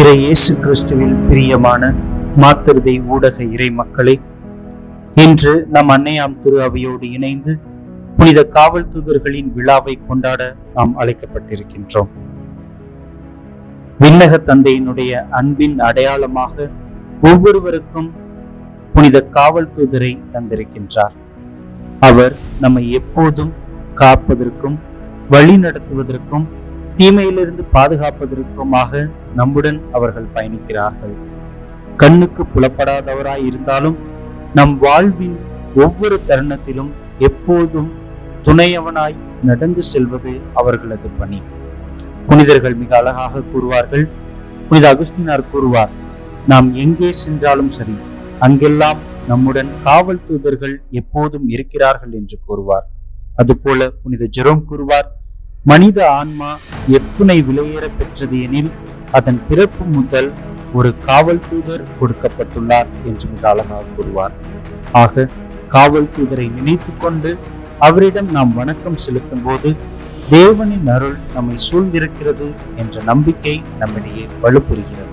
இறை இயேசு கிறிஸ்துவில் பிரியமான மாத்திருதை ஊடக இறை மக்களே இன்று நம் அன்னையாம் திரு அவையோடு இணைந்து புனித காவல் தூதர்களின் விழாவை கொண்டாட நாம் அழைக்கப்பட்டிருக்கின்றோம். விண்ணக தந்தையினுடைய அன்பின் அடையாளமாக ஒவ்வொருவருக்கும் புனித காவல் தூதரை தந்திருக்கின்றார். அவர் நம்மை எப்போதும் காப்பதற்கும் வழி நடத்துவதற்கும் தீமையிலிருந்து பாதுகாப்பதற்குமாக நம்முடன் அவர்கள் பயணிக்கிறார்கள். கண்ணுக்கு புலப்படாதவராய் இருந்தாலும் நம் வாழ்வின் ஒவ்வொரு தருணத்திலும் எப்போதும் துணையவனாய் நடந்து செல்வது அவர்களது பணி. புனிதர்கள் மிக அழகாக கூறுவார்கள். புனித அகுஸ்தினார் கூறுவார் நாம் எங்கே சென்றாலும் சரி அங்கெல்லாம் நம்முடன் காவல் தூதர்கள் எப்போதும் இருக்கிறார்கள் என்று கூறுவார். அதுபோல புனித ஜெரோம் கூறுவார் மனித ஆன்மா எப்புனை விலையேற பெற்றது எனில் அதன் பிறப்பு முதல் ஒரு காவல் தூதர் கொடுக்கப்பட்டுள்ளார் என்று மிக அழகாக கூறுவார். ஆக காவல் தூதரை நினைத்து கொண்டு அவரிடம் நாம் வணக்கம் செலுத்தும் போது தேவனின் அருள் நம்மை சூழ்ந்திருக்கிறது என்ற நம்பிக்கை நம்மிடையே வலுப்புறுகிறது